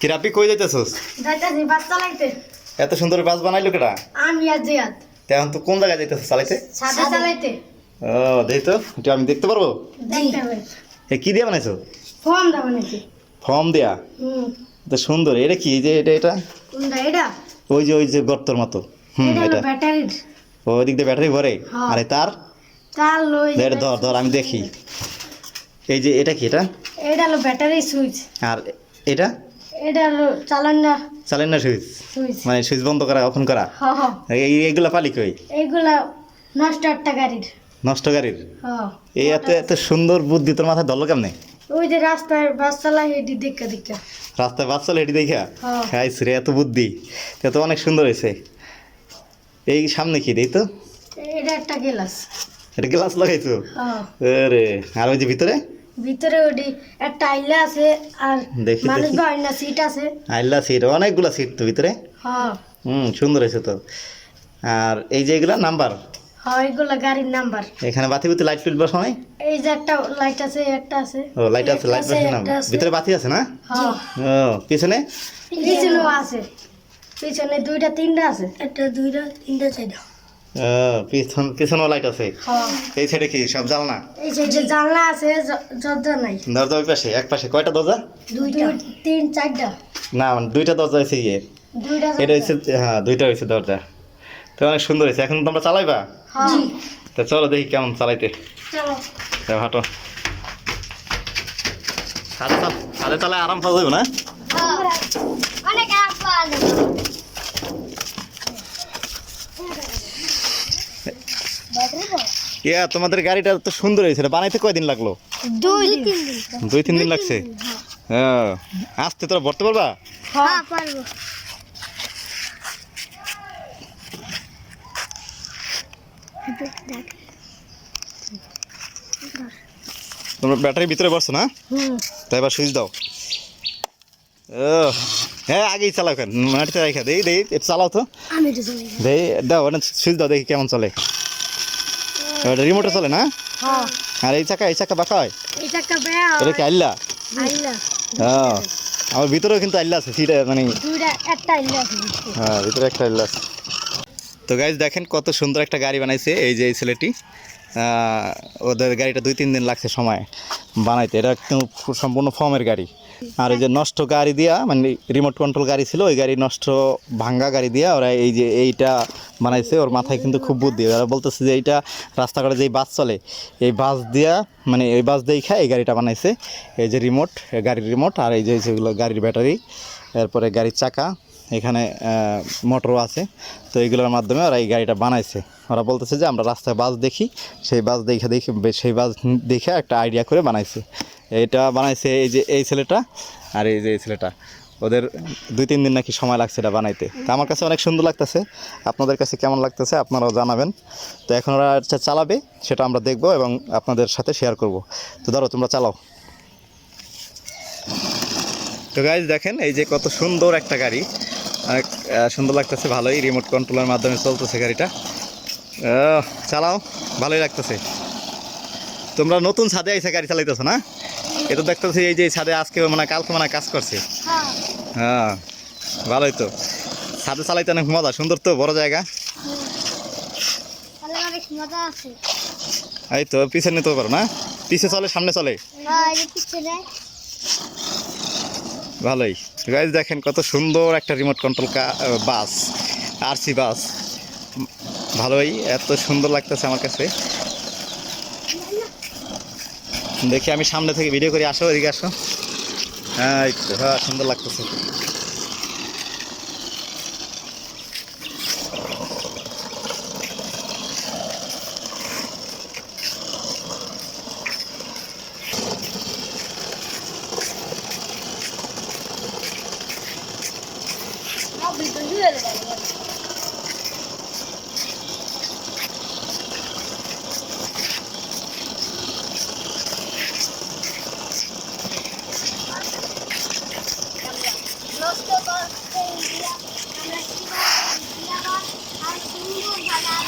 কি রাপি কই যাইতেছস? যাইতাছি বাস চালাইতে। এত সুন্দর বাস বানাইলো কেটা আমি আর জিয়াদ। তেমন তো কোন জায়গায় যাইতেছস চালাইতে? সাদা চালাইতে। ও দেই তো এটা আমি দেখতে পারব? দেখতে হবে। এ কি দিয়ে বানাইছো? ফর্ম দেবো নাকি ফর্ম দেয়া? হুম। তো সুন্দর এটা কি? এই যে এটা এটা? কোনটা এটা? ওই যে ওই যে গর্তর মতো। হুম এটা ব্যাটারির। ওই দিক দিয়ে ব্যাটারি ভরে? হ্যাঁ। আরে তার? তার লই ধর ধর ধর আমি দেখি। এই যে এটা কি এটা? এটা হলো ব্যাটারি সুইচ। আর এটা? এটা হলো চালান্না। চালেন না সুইচ। মানে সুইচ বন্ধ করা অফন করা? এই এইগুলা পালি কই? এইগুলা নষ্ট একটা গাড়ির। নষ্ট গাড়ির? এই এত এত সুন্দর বুদ্ধি তোর মাথায় ধরলো কেমনে? ওই যে রাস্তায় বাস চালাই এটি দেখা দেখা। রাস্তায় বাস চলে এটি দেখা? হ্যাঁ। রে এত বুদ্ধি। তা তো অনেক সুন্দর হয়েছে। এই সামনে কি দেই তো? এটা একটা গেলাস। এটা গ্লাস লাগাইছো? আরে আর ওই যে ভিতরে? ভিতরে ওটি একটা আইলা আছে আর দেখি, মানুষ। বাড়ি সিট আছে। আইলা সিট অনেকগুলা সিট তো ভিতরে। হ্যাঁ। হুম সুন্দর হয়েছে তো। আর এই যে এগুলা নাম্বার? হ্যাঁ এগুলা গাড়ির নাম্বার। এখানে বাতি বুতি লাইট ফিট বসানো হয় এই যে একটা লাইট আছে একটা আছে। ও লাইট আছে লাইট বসানো ভিতরে বাতি আছে না? হ্যাঁ। ও পিছনে? পিছনেও আছে। পিছনে দুইটা তিনটা আছে। একটা দুইটা তিনটা চারটা। ও পিছন পিছনেও লাইট আছে। হ্যাঁ। এই সাইডে কি সব জ্বালনা এই যে জানলা আছে দরজা নাই। দরজা ওই পাশে এক পাশে। কয়টা দরজা? দুইটা। তিন চারটা। না মানে দুইটা দরজা হয়েছে ইয়ে এটা হচ্ছে হ্যাঁ দুইটা হয়েছে দরজা। তো অনেক সুন্দর হয়েছে এখন তোমরা চালাইবা? হ্যাঁ। তা চলো দেখি কেমন চালাইতে। চলো। হাঁটো। হাতে চাল আরাম পাওয়া যাবে না? অনেক ইয়া তোমাদের গাড়িটা তো সুন্দর হয়েছে বানাইতে কয়দিন লাগল? দুই তিন দিন দুই তিন দিন লাগছে? হ্যাঁ। আসতে তোরা ভরতে পারবা? হ্যাঁ পারব। তোমরা ব্যাটারির ভিতরে বসছো না? তাই এবার সুইচ দাও। হ্যাঁ আগেই চালাও কেন মাটিতে রেখে দেই দেই চালাও তো। দেই দাও সুইচ দাও দেখি কেমন চলে। ওটা রিমোটে চলে না? হ্যাঁ। আর এই চাকা এই চাকা বাঁকা হয়? এটা এটা কি আল্লা আইলা হ্যাঁ আমার ভিতরেও কিন্তু আল্লা আছে সিটে মানে দুইটা একটা আইলা আছে বুঝতে। হ্যাঁ ভিতরে একটা আল্লা আছে। তো গাইজ দেখেন কত সুন্দর একটা গাড়ি বানাইছে এই যে এই ছেলেটি। ওদের গাড়িটা দুই তিন দিন লাগছে সময় বানাইতে। এটা একদম সম্পূর্ণ ফর্মের গাড়ি। আর এই যে নষ্ট গাড়ি দিয়া মানে রিমোট কন্ট্রোল গাড়ি ছিল, ওই গাড়ি নষ্ট ভাঙ্গা গাড়ি দিয়া ওরা এই যে এইটা বানাইছে, ওর মাথায় কিন্তু খুব বুদ্ধি। ওরা বলতেছে যে এইটা রাস্তাঘাটে যেই বাস চলে, এই বাস দিয়া মানে এই বাস দিয়ে খায়, এই গাড়িটা বানাইছে। এই যে রিমোট গাড়ির রিমোট আর এই যে যেগুলো গাড়ির ব্যাটারি এরপরে গাড়ির চাকা, এখানে মোটরও আছে। তো এইগুলোর মাধ্যমে ওরা এই গাড়িটা বানাইছে। ওরা বলতেছে যে আমরা রাস্তায় বাস দেখি, সেই বাস দেখে দেখে, সেই বাস দেখে একটা আইডিয়া করে বানাইছে। এটা বানাইছে এই যে এই ছেলেটা আর এই যে এই ছেলেটা। ওদের দুই, তিন দিন নাকি সময় লাগছে এটা বানাইতে। তো আমার কাছে অনেক সুন্দর লাগতেছে। আপনাদের কাছে কেমন লাগতেছে আপনারাও জানাবেন। তো এখন ওরা চালাবে, সেটা আমরা দেখব এবং আপনাদের সাথে শেয়ার করব। তো ধরো, তোমরা চালাও। তো গাইজ দেখেন, এই যে কত সুন্দর একটা গাড়ি। অনেক সুন্দর লাগতেছে, ভালোই রিমোট কন্ট্রোলের মাধ্যমে চলতেছে গাড়িটা। চালাও, ভালোই লাগতেছে। তোমরা নতুন ছাদে আইসা গাড়ি চালাইতেছো না? এটা দেখতেছি এই যে ছাদে আজকে মানে কালকে মানে কাজ করছে। হ্যাঁ ভালোই তো। ছাদে চালাইতে অনেক মজা সুন্দর তো বড় জায়গা। এই তো পিছনে নিতে পারো না? পিছে চলে সামনে চলে। ভালোই। গাইজ দেখেন কত সুন্দর একটা remote control bus R C. ভালোই এত সুন্দর লাগতেছে আমার কাছে। দেখি আমি সামনে থেকে ভিডিও করে আসো এদিকে আসো। হ্যাঁ হ্যাঁ সুন্দর লাগতেছে। কষ্টকর আমরা জীবন জীবন আর সুন্দরভাবে